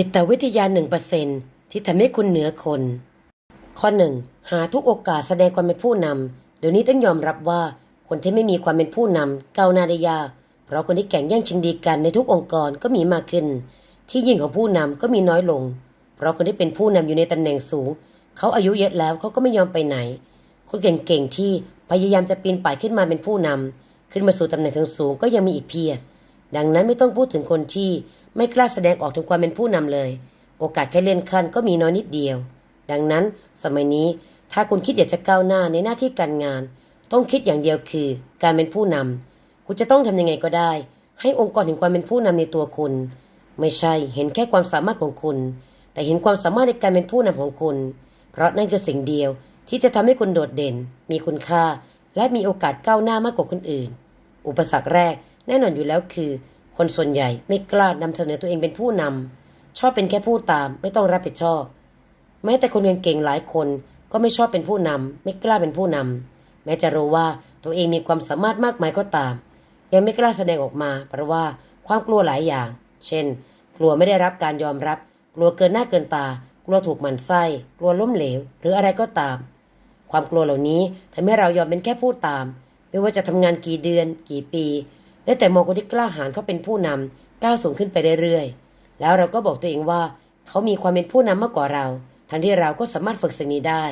จิตวิทยาหนึ่งเปอร์เซนที่ทำให้คุณเหนือคน ข้อหนึ่งหาทุกโอกาสแสดงความเป็นผู้นำ เดี๋ยวนี้ต้องยอมรับว่าคนที่ไม่มีความเป็นผู้นำก้าวหน้าได้ยาก เพราะคนที่แข่งแย่งชิงดีกันในทุกองค์กรก็มีมากขึ้น ที่ยิ่งของผู้นำก็มีน้อยลง เพราะคนที่เป็นผู้นำอยู่ในตำแหน่งสูง เขาอายุเยอะแล้วเขาก็ไม่ยอมไปไหน คนเก่งๆที่พยายามจะปีนป่ายขึ้นมาเป็นผู้นำขึ้นมาสู่ตำแหน่งทางสูงก็ยังมีอีกเพียบดังนั้นไม่ต้องพูดถึงคนที่ ไม่กล้าแสดงออกถึงความเป็นผู้นำเลย โอกาสแค่เลื่อนขั้นก็มีน้อยนิดเดียว ดังนั้นสมัยนี้ถ้าคุณคิดอยากจะก้าวหน้าในหน้าที่การงาน ต้องคิดอย่างเดียวคือการเป็นผู้นำคุณจะต้องทำยังไงก็ได้ ให้องค์กรเห็นความเป็นผู้นำในตัวคุณ ไม่ใช่เห็นแค่ความสามารถของคุณ แต่เห็นความสามารถในการเป็นผู้นำของคุณ เพราะนั่นคือสิ่งเดียวที่จะทำให้คุณโดดเด่น มีคุณค่า และมีโอกาสก้าวหน้ามากกว่าคนอื่น อุปสรรคแรกแน่นอนอยู่แล้วคือ คนส่วนใหญ่ไม่กล้านำเสนอตัวเองเป็นผู้นำชอบเป็นแค่ผู้ตามไม่ต้องรับผิดชอบ แม้แต่คนเก่งๆหลายคนก็ไม่ชอบเป็นผู้นำไม่กล้าเป็นผู้นำแม้จะรู้ว่าตัวเองมีความสามารถมากมายก็ตาม ยังไม่กล้าแสดงออกมาเพราะว่าความกลัวหลายอย่าง เช่น กลัวไม่ได้รับการยอมรับ กลัวเกินหน้าเกินตา กลัวถูกหมันไส้ กลัวล้มเหลว หรืออะไรก็ตาม ความกลัวเหล่านี้ทำให้เรายอมเป็นแค่ผู้ตาม ไม่ว่าจะทำงานกี่เดือน กี่ปี ได้แต่มองคนที่กล้าหาญเขาเป็นผู้นำก้าวสูงขึ้นไปเรื่อยๆ แล้วเราก็บอกตัวเองว่า เขามีความเป็นผู้นำมากกว่าเรา ทั้งที่เราก็สามารถฝึกสิ่งนี้ได้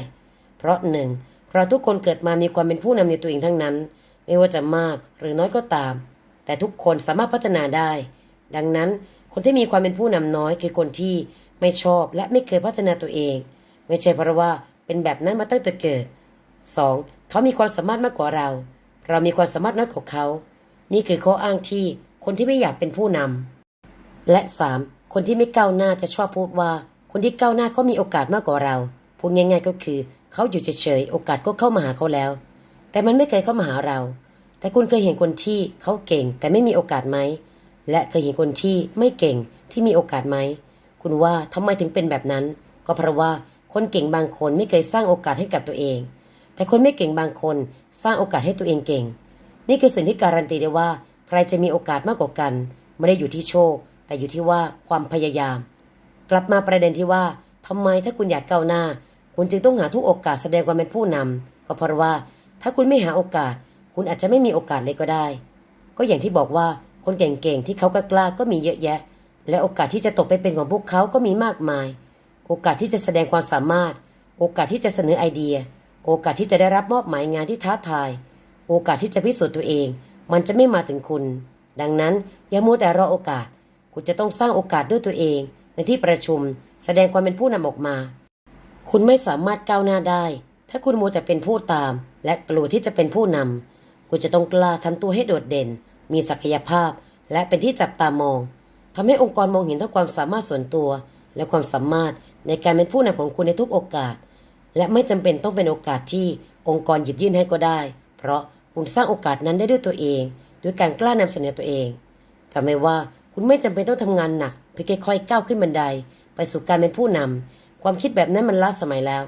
เพราะหนึ่งเราทุกคนเกิดมามีความเป็นผู้นำในตัวเองทั้งนั้น ไม่ว่าจะมากหรือน้อยก็ตาม แต่ทุกคนสามารถพัฒนาได้ ดังนั้นคนที่มีความเป็นผู้นำน้อยคือคนที่ไม่ชอบและไม่เคยพัฒนาตัวเอง ไม่ใช่เพราะว่าเป็นแบบนั้นมาตั้งแต่เกิด 2. เขามีความสามารถมากกว่าเรา เรามีความสามารถน้อยกว่าเขา นี่คือข้ออ้างที่คนที่ไม่อยากเป็นผู้นำและ 3. คนที่ไม่ก้าวหน้าจะชอบพูดว่า คนที่ก้าวหน้าเขามีโอกาสมากกว่าเราพูดง่ายๆก็คือเขาอยู่เฉยๆโอกาสก็เข้ามาหาเขาแล้ว แต่มันไม่เคยเข้ามาหาเรา แต่คุณเคยเห็นคนที่เขาเก่งแต่ไม่มีโอกาสไหมและเคยเห็นคนที่ไม่เก่งที่มีโอกาสไหมคุณว่าทำไมถึงเป็นแบบนั้น ก็เพราะว่าคนเก่งบางคนไม่เคยสร้างโอกาสให้กับตัวเอง แต่คนไม่เก่งบางคนสร้างโอกาสให้ตัวเองเก่ง นี่คือสิ่งที่การันตีได้ว่า ใครจะมีโอกาสมากกว่ากัน ไม่ได้อยู่ที่โชค แต่อยู่ที่ว่าความพยายาม กลับมาประเด็นที่ว่าทำไมถ้าคุณอยากก้าวหน้า คุณจึงต้องหาทุกโอกาสแสดงความเป็นผู้นำก็เพราะว่า ถ้าคุณไม่หาโอกาส คุณอาจจะไม่มีโอกาสเลยก็ได้ ก็อย่างที่บอกว่าคนเก่งๆที่เขากล้าก็มีเยอะแยะ และโอกาสที่จะตกไปเป็นของพวกเขาก็มีมากมาย โอกาสที่จะแสดงความสามารถ โอกาสที่จะเสนอไอเดีย โอกาสที่จะได้รับมอบหมายงานที่ท้าทาย โอกาสที่จะพิสูจน์ตัวเอง มันจะไม่มาถึงคุณ ดังนั้นอย่ามัวแต่รอโอกาส คุณจะต้องสร้างโอกาสด้วยตัวเอง ในที่ประชุมแสดงความเป็นผู้นำออกมา คุณไม่สามารถก้าวหน้าได้ ถ้าคุณมัวแต่เป็นผู้ตาม และกลัวที่จะเป็นผู้นำคุณจะต้องกล้าทำตัวให้โดดเด่น มีศักยภาพ และเป็นที่จับตามองทำให้องค์กรมองเห็นทั้งความสามารถส่วนตัว และความสามารถในการเป็นผู้นำของคุณในทุกโอกาส และไม่จำเป็นต้องเป็นโอกาสที่องค์กรหยิบยื่นให้ก็ได้ เพราะ คุณสร้างโอกาสนั้นได้ด้วยตัวเอง ด้วยการกล้านำเสนอตัวเองจำไว้ว่าคุณไม่จำเป็นต้องทำงานหนักเพื่อค่อยๆก้าวขึ้นบันได ไปสู่การเป็นผู้นำความคิดแบบนั้นมันล้าสมัยแล้ว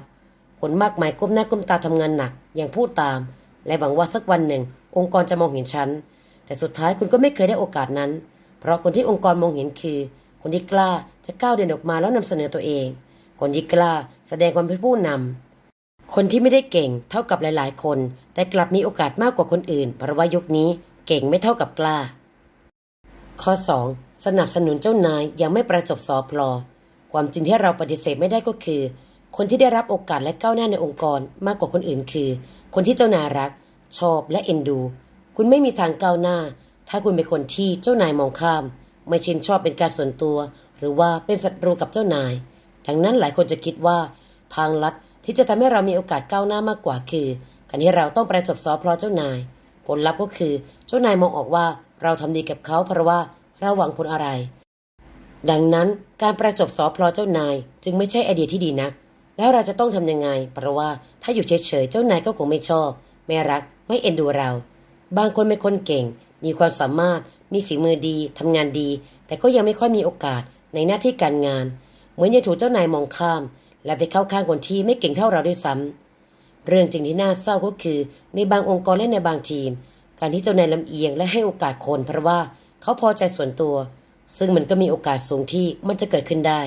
คนมากมายก้มหน้าก้มตาทำงานหนักอย่างพูดตาม และหวังว่าสักวันหนึ่ง องค์กรจะมองเห็นฉันแต่สุดท้ายคุณก็ไม่เคยได้โอกาสนั้น เพราะคนที่องค์กรมองเห็นคือ คนที่กล้าจะก้าวเดินออกมาแล้วนำเสนอตัวเอง คนที่กล้าแสดงความเป็นผู้นำ คนที่ไม่ได้เก่งเท่ากับหลายๆ คน แต่กลับมีโอกาสมากกว่าคนอื่น เพราะว่ายุคนี้เก่งไม่เท่ากับกล้า ข้อ 2. สนับสนุนเจ้านายยังไม่ประจบสอพลอ ความจริงที่เราปฏิเสธไม่ได้ก็คือ คนที่ได้รับโอกาสและก้าวหน้าในองค์กรมากกว่าคนอื่นคือ คนที่เจ้านายรัก ชอบและเอ็นดู คุณไม่มีทางก้าวหน้า ถ้าคุณเป็นคนที่เจ้านายมองข้าม ไม่ชินชอบเป็นการส่วนตัว หรือว่าเป็นศัตรูกับเจ้านาย ดังนั้นหลายคนจะคิดว่า ทางลัด ที่จะทำให้เรามีโอกาสก้าวหน้ามากกว่าคือการที่เราต้องประจบสอพลอเจ้านาย ผลลัพธ์ก็คือเจ้านายมองออกว่าเราทำดีกับเขาเพราะว่าเราหวังผลอะไร ดังนั้นการประจบสอพลอเจ้านายจึงไม่ใช่ไอเดียที่ดีนัก แล้วเราจะต้องทำยังไง เพราะว่าถ้าอยู่เฉยๆเจ้านายก็คงไม่ชอบ ไม่รัก ไม่เอ็นดูเรา บางคนเป็นคนเก่ง มีความสามารถ มีฝีมือดีทำงานดี แต่ก็ยังไม่ค่อยมีโอกาสในหน้าที่การงาน เหมือนยังถูกเจ้านายมองข้าม และไปเข้าข้างคนที่ไม่เก่งเท่าเราด้วยซ้ำเรื่องจริงที่น่าเศร้าก็คือ ในบางองค์กรและในบางทีม การที่เจ้านายลำเอียงและให้โอกาสคนเพราะว่าเขาพอใจส่วนตัว ซึ่งมันก็มีโอกาสสูงที่มันจะเกิดขึ้นได้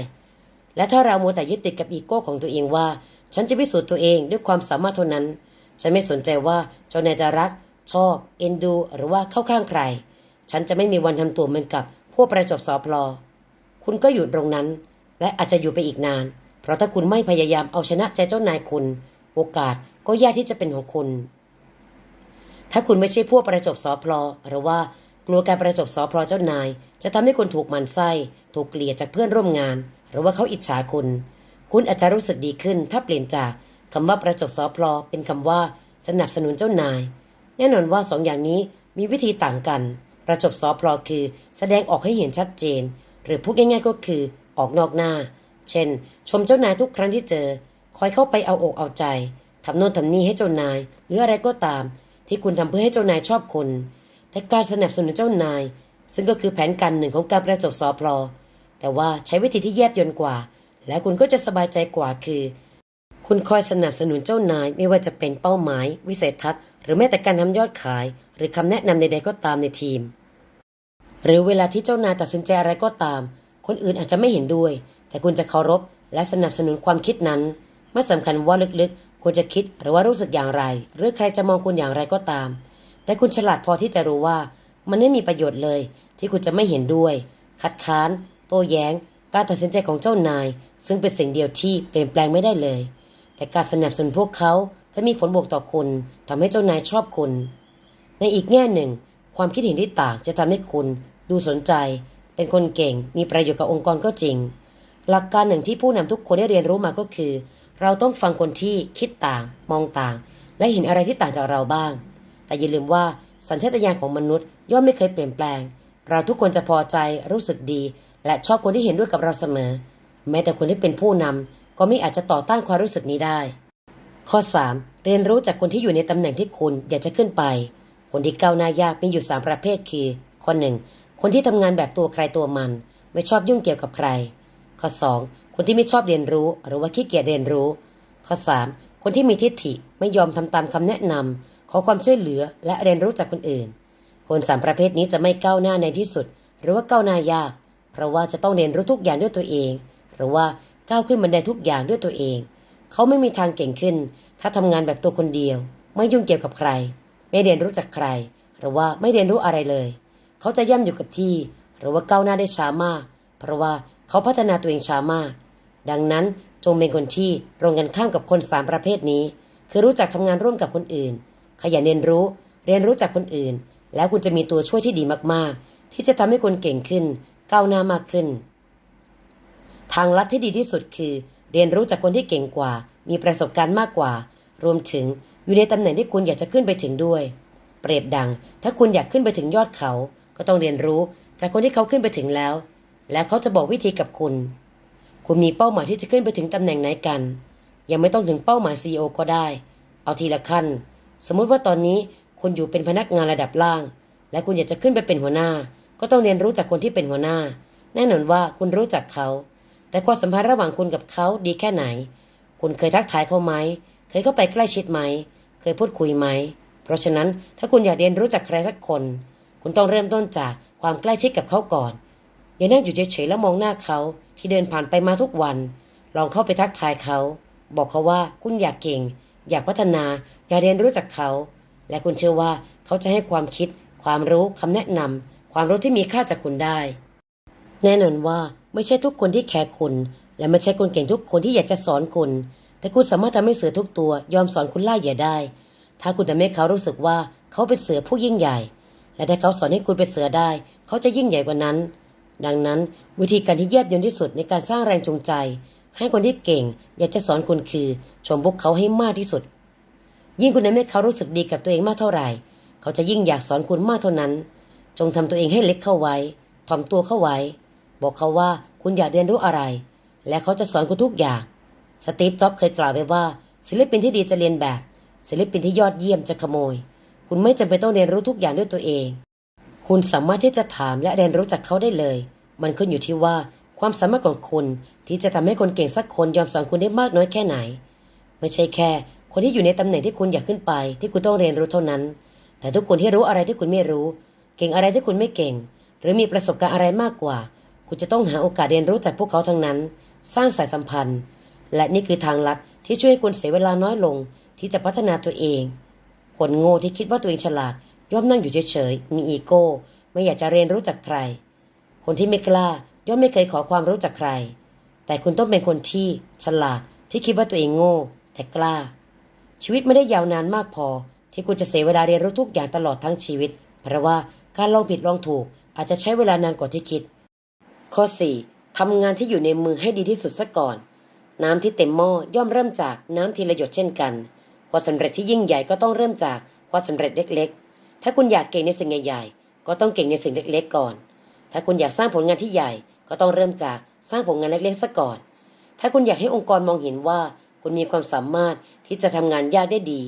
และถ้าเรามัวแต่ยึดติดกับอีโก้ของตัวเองว่า ฉันจะพิสูจน์ตัวเองด้วยความสามารถเท่านั้น ฉันไม่สนใจว่าเจ้านายจะรัก ชอบ เอ็นดู หรือว่าเข้าข้างใคร ฉันจะไม่มีวันทำตัวเหมือนกับพวกประจบสอพลอคุณก็อยู่ตรงนั้น และอาจจะอยู่ไปอีกนาน เพราะถ้าคุณไม่พยายามเอาชนะใจเจ้านายคุณ โอกาสก็ยากที่จะเป็นของคุณ ถ้าคุณไม่ใช่พวกประจบสอพลอหรือว่ากลัวการประจบสอพลอเจ้านาย จะทำให้คุณถูกมันไส้ ถูกเกลียดจากเพื่อนร่วมงาน หรือว่าเขาอิจฉาคุณ คุณอาจจะรู้สึกดีขึ้น ถ้าเปลี่ยนจากคำว่าประจบสอพลอเป็นคำว่า สนับสนุนเจ้านาย แน่นอนว่าสองอย่างนี้มีวิธีต่างกัน ประจบสอพลอคือ แสดงออกให้เห็นชัดเจน หรือพูดง่ายๆก็คือออกนอกหน้า เช่น ชมเจ้านายทุกครั้งที่เจอ คอยเข้าไปเอาอกเอาใจทำโน่นทำนี่ให้เจ้านาย หรืออะไรก็ตาม ที่คุณทำเพื่อให้เจ้านายชอบคุณแต่การสนับสนุนเจ้านาย ซึ่งก็คือแผนการหนึ่งของการประจบสอพลอแต่ว่าใช้วิธีที่แยบยลกว่า และคุณก็จะสบายใจกว่าคือ คุณคอยสนับสนุนเจ้านายไม่ว่าจะเป็นเป้าหมาย วิสัยทัศน์ หรือแม้แต่การทำยอดขาย หรือคำแนะนำใดๆก็ตามในทีม หรือเวลาที่เจ้านายตัดสินใจอะไรก็ตาม คนอื่นอาจจะไม่เห็นด้วย แต่คุณจะเคารพ และสนับสนุนความคิดนั้น ไม่สำคัญว่าลึกๆ คุณจะคิดหรือว่ารู้สึกอย่างไร หรือใครจะมองคุณอย่างไรก็ตาม แต่คุณฉลาดพอที่จะรู้ว่า มันไม่มีประโยชน์เลย ที่คุณจะไม่เห็นด้วย คัดค้าน โต้แย้ง การตัดสินใจของเจ้านาย ซึ่งเป็นสิ่งเดียวที่เปลี่ยนแปลงไม่ได้เลย แต่การสนับสนุนพวกเขาจะมีผลบวกต่อคุณทำให้เจ้านายชอบคุณ ในอีกแง่หนึ่ง ความคิดเห็นที่ต่างจะทำให้คุณดูสนใจ เป็นคนเก่ง มีประโยชน์กับองค์กรก็จริง หลักการหนึ่งที่ผู้นำทุกคนได้เรียนรู้มาก็คือ เราต้องฟังคนที่คิดต่าง มองต่าง และเห็นอะไรที่ต่างจากเราบ้าง แต่อย่าลืมว่าสัญชาตญาณของมนุษย์ย่อมไม่เคยเปลี่ยนแปลง เราทุกคนจะพอใจรู้สึกดี และชอบคนที่เห็นด้วยกับเราเสมอ แม้แต่คนที่เป็นผู้นำก็ไม่อาจจะต่อต้านความรู้สึกนี้ได้ ข้อ 3. เรียนรู้จากคนที่อยู่ในตำแหน่งที่คุณอยากจะขึ้นไป คนที่ก้าวหน้ายากมีอยู่ 3 ประเภทคือ ข้อ 1. คนที่ทำงานแบบตัวใครตัวมัน ไม่ชอบยุ่งเกี่ยวกับใคร ข้อ 2. คนที่ไม่ชอบเรียนรู้ หรือว่าขี้เกียจเรียนรู้ ข้อ 3. คนที่มีทิฏฐิไม่ยอมทำตามคำแนะนำขอความช่วยเหลือและเรียนรู้จากคนอื่น คนสามประเภทนี้จะไม่ก้าวหน้าในที่สุด หรือว่าก้าวหน้ายาก เพราะว่าจะต้องเรียนรู้ทุกอย่างด้วยตัวเอง หรือว่าก้าวขึ้นบันไดทุกอย่างด้วยตัวเอง เขาไม่มีทางเก่งขึ้น ถ้าทำงานแบบตัวคนเดียว ไม่ยุ่งเกี่ยวกับใคร ไม่เรียนรู้จากใคร หรือว่าไม่เรียนรู้อะไรเลย เขาจะย่ำอยู่กับที่ หรือว่าก้าวหน้าได้ช้ามาก เพราะว่า เขาพัฒนาตัวเองช้ามาก ดังนั้นจงเป็นคนที่ตรงกันข้ามกับคนสามประเภทนี้ คือรู้จักทำงานร่วมกับคนอื่น ขยันเรียนรู้ เรียนรู้จากคนอื่น แล้วคุณจะมีตัวช่วยที่ดีมากๆ ที่จะทำให้คุณเก่งขึ้น ก้าวหน้ามากขึ้น ทางลัดที่ดีที่สุดคือ เรียนรู้จากคนที่เก่งกว่า มีประสบการณ์มากกว่า รวมถึงอยู่ในตำแหน่งที่คุณอยากจะขึ้นไปถึงด้วย เปรียบดัง ถ้าคุณอยากขึ้นไปถึงยอดเขา ก็ต้องเรียนรู้จากคนที่เขาขึ้นไปถึงแล้ว แล้วเขาจะบอกวิธีกับคุณ คุณมีเป้าหมายที่จะขึ้นไปถึงตำแหน่งไหนกัน ยังไม่ต้องถึงเป้าหมาย CEO ก็ได้ เอาทีละขั้น สมมุติว่าตอนนี้คุณอยู่เป็นพนักงานระดับล่าง และคุณอยากจะขึ้นไปเป็นหัวหน้า ก็ต้องเรียนรู้จากคนที่เป็นหัวหน้า แน่นอนว่าคุณรู้จักเขา แต่ความสัมพันธ์ระหว่างคุณกับเขาดีแค่ไหน คุณเคยทักทายเขาไหม เคยเข้าไปใกล้ชิดไหม เคยพูดคุยไหม เพราะฉะนั้นถ้าคุณอยากเรียนรู้จากใครสักคน คุณต้องเริ่มต้นจากความใกล้ชิดกับเขาก่อน อย่านั่งอยู่เฉยๆแล้วมองหน้าเขาที่เดินผ่านไปมาทุกวัน ลองเข้าไปทักทายเขา บอกเขาว่าคุณอยากเก่ง อยากพัฒนาอยากเรียนรู้จากเขา และคุณเชื่อว่าเขาจะให้ความคิด ความรู้คำแนะนำความรู้ที่มีค่าจากคุณได้ แน่นอนว่าไม่ใช่ทุกคนที่แคร์คุณ และไม่ใช่คนเก่งทุกคนที่อยากจะสอนคุณ แต่คุณสามารถทำให้เสือทุกตัวยอมสอนคุณล่าเหยื่อได้ ถ้าคุณทำให้เขารู้สึกว่าเขาเป็นเสือผู้ยิ่งใหญ่ และถ้าเขาสอนให้คุณเป็นเสือได้ เขาจะยิ่งใหญ่กว่านั้น ดังนั้นวิธีการที่แยบยลที่สุดในการสร้างแรงจูงใจ ให้คนที่เก่ง อยากจะสอนคุณคือ ชมพวกเขาให้มากที่สุด ยิ่งคุณทำให้เขารู้สึกดีกับตัวเองมากเท่าไหร่ เขาจะยิ่งอยากสอนคุณมากเท่านั้น จงทำตัวเองให้เล็กเข้าไว้ถ่อมตัวเข้าไว้ บอกเขาว่าคุณอยากเรียนรู้อะไร และเขาจะสอนคุณทุกอย่างสตีฟจ็อบส์เคยกล่าวไว้ว่า ศิลปินที่ดีจะเรียนแบบ ศิลปินที่ยอดเยี่ยมจะขโมย คุณไม่จำเป็นต้องเรียนรู้ทุกอย่างด้วยตัวเอง คุณสามารถที่จะถามและเรียนรู้จากเขาได้เลย มันขึ้นอยู่ที่ว่าความสามารถของคุณที่จะทำให้คนเก่งสักคนยอมสอนคุณได้มากน้อยแค่ไหน ไม่ใช่แค่ คนที่อยู่ในตำแหน่งที่คุณอยากขึ้นไป ที่คุณต้องเรียนรู้เท่านั้น แต่ทุกคนที่รู้อะไรที่คุณไม่รู้ เก่งอะไรที่คุณไม่เก่ง หรือมีประสบการณ์อะไรมากกว่า คุณจะต้องหาโอกาสเรียนรู้จากพวกเขาทั้งนั้น สร้างสายสัมพันธ์ และนี่คือทางลัดที่ช่วยให้คุณเสียเวลาน้อยลง ที่จะพัฒนาตัวเอง คนโง่ที่คิดว่าตัวเองฉลาด ย่อมนั่งอยู่เฉยๆ มีอีโก้ ไม่อยากจะเรียนรู้จากใคร คนที่ไม่กล้าย่อมไม่เคยขอความรู้จากใคร แต่คุณต้องเป็นคนที่ฉลาดที่คิดว่าตัวเองโง่ แต่กล้า ชีวิตไม่ได้ยาวนานมากพอ ที่คุณจะเสียเวลาเรียนรู้ทุกอย่างตลอดทั้งชีวิต เพราะว่าการลองผิดลองถูกอาจจะใช้เวลานานกว่าที่คิด ข้อ 4. ทำงานที่อยู่ในมือให้ดีที่สุดซะก่อน น้ำที่เต็มหม้อย่อมเริ่มจากน้ำทีละหยดเช่นกันความสำเร็จที่ยิ่งใหญ่ก็ต้องเริ่มจากความสำเร็จเล็ก ถ้าคุณอยากเก่งในสิ่งใหญ่ๆ ก็ต้องเก่งในสิ่งเล็กๆก่อน ถ้าคุณอยากสร้างผลงานที่ใหญ่ ก็ต้องเริ่มจากสร้างผลงานเล็กๆซะก่อน ถ้าคุณอยากให้องค์กรมองเห็นว่า คุณมีความสามารถที่จะทำงานยากได้ดี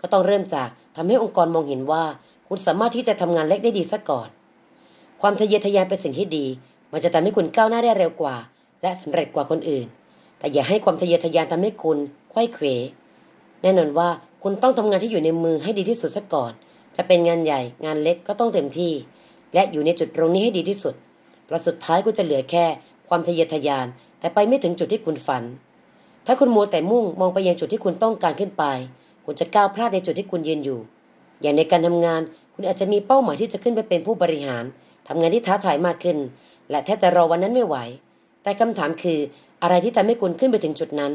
ก็ต้องเริ่มจากทำให้องค์กรมองเห็นว่า คุณสามารถที่จะทำงานเล็กได้ดีซะก่อน ความทะเยอทะยานเป็นสิ่งที่ดี มันจะทำให้คุณก้าวหน้าได้เร็วกว่า และสำเร็จกว่าคนอื่น แต่อย่าให้ความทะเยอทะยานทำให้คุณไขว้เขวแน่นอนว่าคุณต้องทำงานที่อยู่ในมือให้ดีที่สุดซะก่อน จะเป็นงานใหญ่งานเล็กก็ต้องเต็มที่ และอยู่ในจุดตรงนี้ให้ดีที่สุดเพราะสุดท้ายคุณจะเหลือแค่ความทะเยอทะยาน แต่ไปไม่ถึงจุดที่คุณฝัน ถ้าคุณมัวแต่มุ่งมองไปยังจุดที่คุณต้องการขึ้นไป คุณจะก้าวพลาดในจุดที่คุณยืนอยู่ อย่างในการทำงาน คุณอาจจะมีเป้าหมายที่จะขึ้นไปเป็นผู้บริหารทำงานที่ท้าทายมากขึ้น และแทบจะรอวันนั้นไม่ไหว แต่คำถามคืออะไรที่ทำให้คุณขึ้นไปถึงจุดนั้น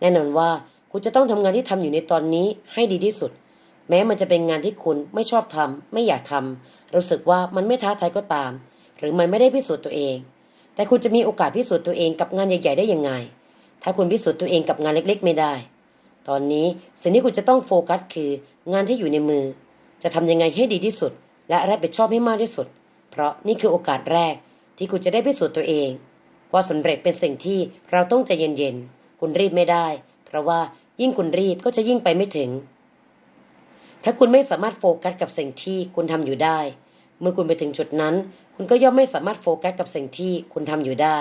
แน่นอนว่าคุณจะต้องทำงานที่ทำอยู่ในตอนนี้ให้ดีที่สุด แม้มันจะเป็นงานที่คุณไม่ชอบทำไม่อยากทำรู้สึกว่ามันไม่ท้าทายก็ตาม หรือมันไม่ได้พิสูจน์ตัวเอง แต่คุณจะมีโอกาสพิสูจน์ตัวเองกับงานใหญ่ ๆ ได้ยังไง ถ้าคุณพิสูจน์ตัวเองกับงานเล็ก ๆ ไม่ได้ ตอนนี้สิ่งที่คุณจะต้องโฟกัสคืองานที่อยู่ในมือ จะทำยังไงให้ดีที่สุด และรับผิดชอบให้มากที่สุด เพราะนี่คือโอกาสแรก ที่คุณจะได้พิสูจน์ตัวเองความสำเร็จเป็นสิ่งที่เราต้องใจเย็นๆ คุณรีบไม่ได้ เพราะว่ายิ่งคุณรีบก็จะยิ่งไปไม่ถึง ถ้าคุณไม่สามารถโฟกัสกับสิ่งที่คุณทำอยู่ได้ เมื่อคุณไปถึงจุดนั้น คุณก็ย่อมไม่สามารถโฟกัสกับสิ่งที่คุณทำอยู่ได้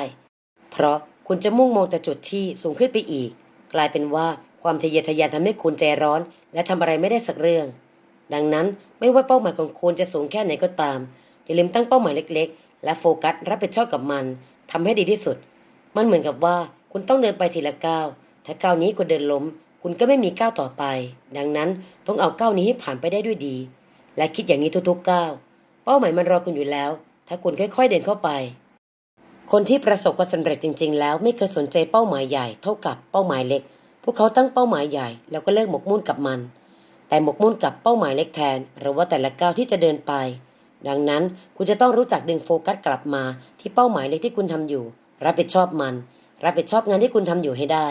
เพราะคุณจะมุ่งมองแต่จุดที่สูงขึ้นไปอีก กลายเป็นว่าความทะเยอทะยานทำให้คุณใจร้อน และทำอะไรไม่ได้สักเรื่อง ดังนั้นไม่ว่าเป้าหมายของคุณจะสูงแค่ไหนก็ตาม อย่าลืมตั้งเป้าหมายเล็ก ๆ และโฟกัสรับผิดชอบกับมันทำให้ดีที่สุด มันเหมือนกับว่าคุณต้องเดินไปทีละก้าวถ้าก้าวนี้คุณเดินล้ม คุณก็ไม่มีก้าวต่อไป ดังนั้นต้องเอาก้าวนี้ให้ผ่านไปได้ด้วยดี และคิดอย่างนี้ทุกๆก้าวเป้าหมายมันรอคุณอยู่แล้ว ถ้าคุณค่อยๆเดินเข้าไป คนที่ประสบความสำเร็จจริง ๆ แล้วไม่เคยสนใจเป้าหมายใหญ่เท่ากับเป้าหมายเล็ก พวกเขาตั้งเป้าหมายใหญ่แล้วก็เลิกหมกมุ่นกับมัน แต่หมกมุ่นกับเป้าหมายเล็กแทน หรือว่าแต่ละก้าวที่จะเดินไป ดังนั้นคุณจะต้องรู้จักดึงโฟกัสกลับมาที่เป้าหมายเล็กที่คุณทำอยู่ รับผิดชอบมัน รับผิดชอบงานที่คุณทำอยู่ให้ได้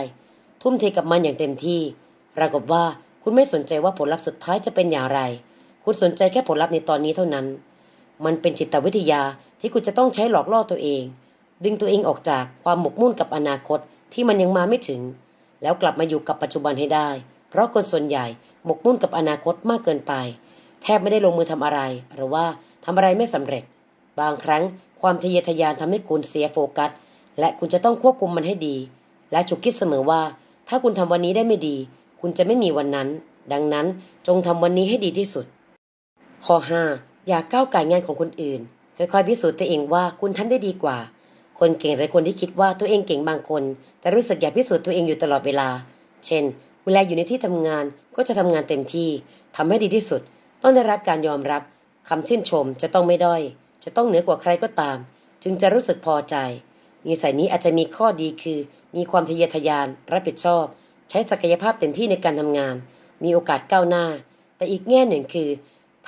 ทุ่มเทกับมันอย่างเต็มที่ ปรากฏว่าคุณไม่สนใจว่าผลลัพธ์สุดท้ายจะเป็นอย่างไร คุณสนใจแค่ผลลัพธ์ในตอนนี้เท่านั้น มันเป็นจิตวิทยาที่คุณจะต้องใช้หลอกล่อตัวเอง ดึงตัวเองออกจากความหมกมุ่นกับอนาคตที่มันยังมาไม่ถึง แล้วกลับมาอยู่กับปัจจุบันให้ได้ เพราะคนส่วนใหญ่หมกมุ่นกับอนาคตมากเกินไป แทบไม่ได้ลงมือทำอะไร หรือว่าทำอะไรไม่สำเร็จ บางครั้งความทะเยอทะยานทำให้คุณเสียโฟกัส และคุณจะต้องควบคุมมันให้ดี และฉุกคิดเสมอว่า ถ้าคุณทำวันนี้ได้ไม่ดี คุณจะไม่มีวันนั้น ดังนั้นจงทำวันนี้ให้ดีที่สุด ข้อ 5 อย่าก้าวไก่งานของคนอื่น ค่อยๆ พิสูจน์ตัวเองว่าคุณทำได้ดีกว่า คนเก่งหรือคนที่คิดว่าตัวเองเก่งบางคน แต่รู้สึกอยากพิสูจน์ตัวเองอยู่ตลอดเวลา เช่น เวลาอยู่ในที่ทำงานก็จะทำงานเต็มที่ทำให้ดีที่สุด ต้องได้รับการยอมรับคำชื่นชมจะต้องไม่ด้อย จะต้องเหนือกว่าใครก็ตาม จึงจะรู้สึกพอใจนิสัยนี้อาจจะมีข้อดีคือ มีความทะเยอทะยาน รับผิดชอบ ใช้ศักยภาพเต็มที่ในการทำงาน มีโอกาสก้าวหน้า แต่อีกแง่หนึ่งคือ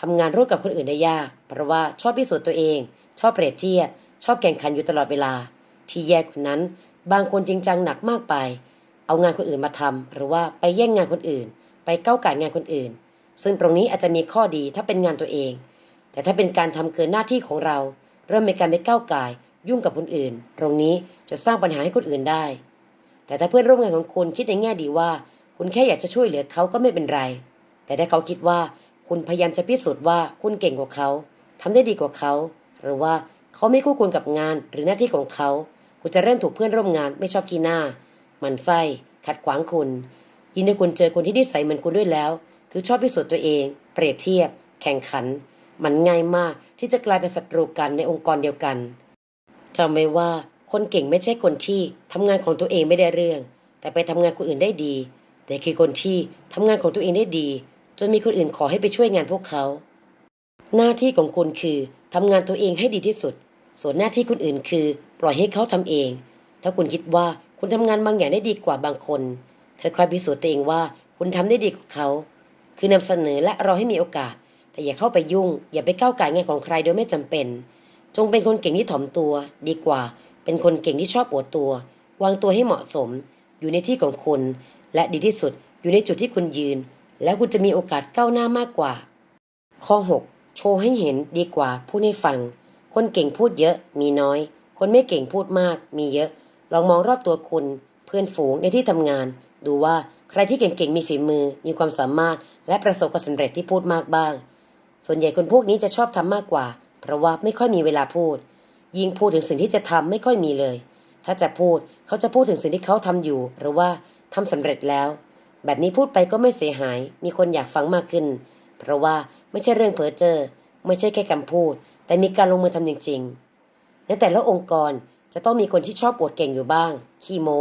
ทำงานร่วมกับคนอื่นได้ยาก เพราะว่าชอบพิสูจน์ตัวเอง ชอบเปรียบเทียบ ชอบแข่งขันอยู่ตลอดเวลา ที่แย่กว่านั้น บางคนจริงจังหนักมากไป เอางานคนอื่นมาทำหรือว่าไปแย่งงานคนอื่น ไปก้าวไก่งานคนอื่น ซึ่งตรงนี้อาจจะมีข้อดีถ้าเป็นงานตัวเอง แต่ถ้าเป็นการทำเกินหน้าที่ของเรา เริ่มมีการไปก้าวไก่ยุ่งกับคนอื่น ตรงนี้จะสร้างปัญหาให้คนอื่นได้ แต่ถ้าเพื่อนร่วมงานของคุณคิดในแง่ดีว่า คุณแค่อยากจะช่วยเหลือเขาก็ไม่เป็นไร แต่ถ้าเขาคิดว่าคุณพยายามจะพิสูจน์ว่าคุณเก่งกว่าเขาทำได้ดีกว่าเขา หรือว่าเขาไม่คู่ควรกับงานหรือหน้าที่ของเขา คุณจะเริ่มถูกเพื่อนร่วมงานไม่ชอบกีหน้า มันไส้ ขัดขวางคุณ ยินดีคุณเจอคนที่นิสัยเหมือนคุณด้วยแล้ว คือชอบพิสูจน์ตัวเอง เปรียบเทียบ แข่งขัน มันง่ายมากที่จะกลายเป็นศัตรูกันในองค์กรเดียวกันจำไว้ว่า คนเก่งไม่ใช่คนที่ทำงานของตัวเองไม่ได้เรื่อง แต่ไปทำงานคนอื่นได้ดี แต่คือคนที่ทำงานของตัวเองได้ดี จนมีคนอื่นขอให้ไปช่วยงานพวกเขา หน้าที่ของคุณคือทำงานตัวเองให้ดีที่สุด ส่วนหน้าที่คนอื่นคือ ปล่อยให้เขาทำเอง ถ้าคุณคิดว่าคุณทำงานบางอย่างได้ดีกว่าบางคนค่อยๆพิสูจน์ตัวเองว่าคุณทำได้ดีกว่าเขา คือนำเสนอและรอให้มีโอกาส แต่อย่าเข้าไปยุ่ง อย่าไปก้าวไก่งานของใครโดยไม่จำเป็น จงเป็นคนเก่งที่ถ่อมตัว ดีกว่า เป็นคนเก่งที่ชอบอวดตัว วางตัวให้เหมาะสม อยู่ในที่ของคุณ และดีที่สุดอยู่ในจุดที่คุณยืน แล้วคุณจะมีโอกาสก้าวหน้ามากกว่า ข้อ 6 โชว์ให้เห็นดีกว่าพูดให้ฟัง คนเก่งพูดเยอะมีน้อย คนไม่เก่งพูดมาก มีเยอะ ลองมองรอบตัวคุณ เพื่อนฝูงในที่ทำงาน ดูว่าใครที่เก่งๆมีฝีมือ มีความสามารถ และประสบความสำเร็จที่พูดมากบ้าง ส่วนใหญ่คนพวกนี้จะชอบทำมากกว่า เพราะว่าไม่ค่อยมีเวลาพูด ยิ่งพูดถึงสิ่งที่จะทำไม่ค่อยมีเลย ถ้าจะพูดเขาจะพูดถึงสิ่งที่เขาทำอยู่ หรือว่าทำสำเร็จแล้ว แบบนี้พูดไปก็ไม่เสียหาย มีคนอยากฟังมากขึ้น เพราะว่าไม่ใช่เรื่องเพ้อเจ้อไม่ใช่แค่คำพูด แต่มีการลงมือทำจริง ๆ ในแต่ละองค์กรจะต้องมีคนที่ชอบอวดเก่งอยู่บ้าง ขี้โม้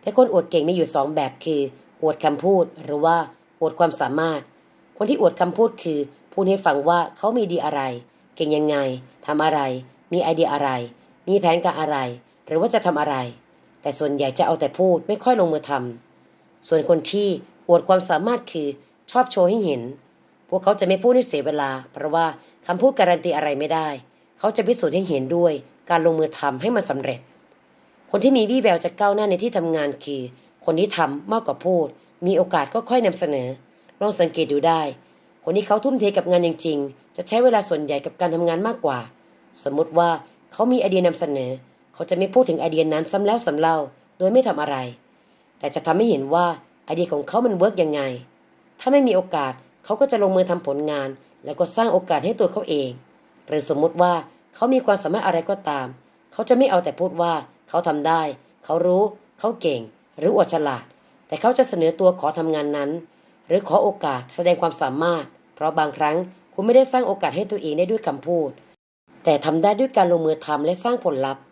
แต่คนอวดเก่งมีอยู่สองแบบคือ อวดคำพูดหรือว่าอวดความสามารถ คนที่อวดคำพูดคือพูดให้ฟังว่าเขามีดีอะไร เก่งยังไงทำอะไร มีไอเดียอะไร มีแผนการอะไร หรือว่าจะทำอะไร แต่ส่วนใหญ่จะเอาแต่พูดไม่ค่อยลงมือทำส่วนคนที่อวดความสามารถคือชอบโชว์ให้เห็น พวกเขาจะไม่พูดให้เสียเวลา เพราะว่าคำพูดการันตีอะไรไม่ได้ เขาจะพิสูจน์ให้เห็นด้วย การลงมือทำให้มันสำเร็จ คนที่มีวี่แววจะก้าวหน้าในที่ทำงานคือ คนที่ทำมากกว่าพูด มีโอกาสก็ค่อยนำเสนอ ลองสังเกตดูได้ คนที่เขาทุ่มเทกับงานจริงๆ จะใช้เวลาส่วนใหญ่กับการทำงานมากกว่า สมมติว่าเขามีไอเดียนำเสนอ เขาจะไม่พูดถึงไอเดียนั้นซ้ำแล้วซ้ำเล่า โดยไม่ทำอะไร แต่จะทำให้เห็นว่าไอเดียของเขามันเวิร์กยังไง ถ้าไม่มีโอกาสเขาก็จะลงมือทำผลงาน แล้วก็สร้างโอกาสให้ตัวเขาเองหรือสมมุติว่าเขามีความสามารถอะไรก็ตาม เขาจะไม่เอาแต่พูดว่าเขาทำได้ เขารู้ เขาเก่ง หรืออวดฉลาด แต่เขาจะเสนอตัวขอทำงานนั้น หรือขอโอกาสแสดงความสามารถ เพราะบางครั้งคุณไม่ได้สร้างโอกาสให้ตัวเองได้ด้วยคำพูด แต่ทำได้ด้วยการลงมือทำและสร้างผลลัพธ์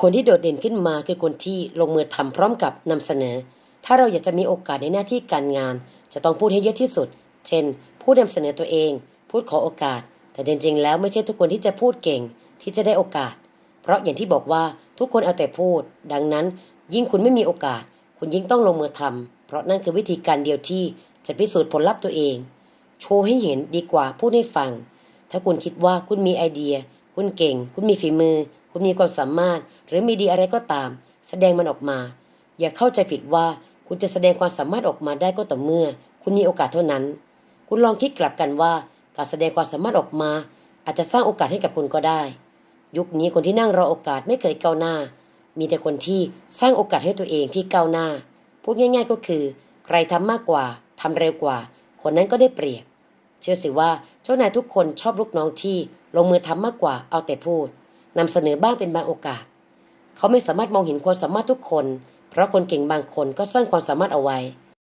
คนที่โดดเด่นขึ้นมาคือคนที่ลงมือทำพร้อมกับนำเสนอ ถ้าเราอยากจะมีโอกาสในหน้าที่การงาน จะต้องพูดให้เยอะที่สุด เช่น พูดนำเสนอตัวเอง พูดขอโอกาส แต่จริงๆ แล้วไม่ใช่ทุกคนที่จะพูดเก่ง ที่จะได้โอกาส เพราะอย่างที่บอกว่าทุกคนเอาแต่พูด ดังนั้น ยิ่งคุณไม่มีโอกาส คุณยิ่งต้องลงมือทำเพราะนั่นคือวิธีการเดียวที่จะพิสูจน์ผลลัพธ์ตัวเอง โชว์ให้เห็นดีกว่าพูดให้ฟัง ถ้าคุณคิดว่าคุณมีไอเดีย คุณเก่ง คุณมีฝีมือ คุณมีความสามารถ หรือมีดีอะไรก็ตาม แสดงมันออกมา อย่าเข้าใจผิดว่าคุณจะแสดงความสามารถออกมาได้ก็ต่อเมื่อ คุณมีโอกาสเท่านั้น คุณลองคิดกลับกันว่า การแสดงความสามารถออกมา อาจจะสร้างโอกาสให้กับคุณก็ได้ ยุคนี้คนที่นั่งรอโอกาสไม่เคยก้าวหน้า มีแต่คนที่สร้างโอกาสให้ตัวเองที่ก้าวหน้าพูดง่าย ๆ ก็คือ ใครทำมากกว่าทำเร็วกว่า คนนั้นก็ได้เปรียบ เชื่อสิว่าเจ้านายทุกคนชอบลูกน้องที่ลงมือทำมากกว่าเอาแต่พูดนำเสนอบ้างเป็นบางโอกาส เขาไม่สามารถมองเห็นความสามารถทุกคน เพราะคนเก่งบางคนก็สร้นความสามารถเอาไว้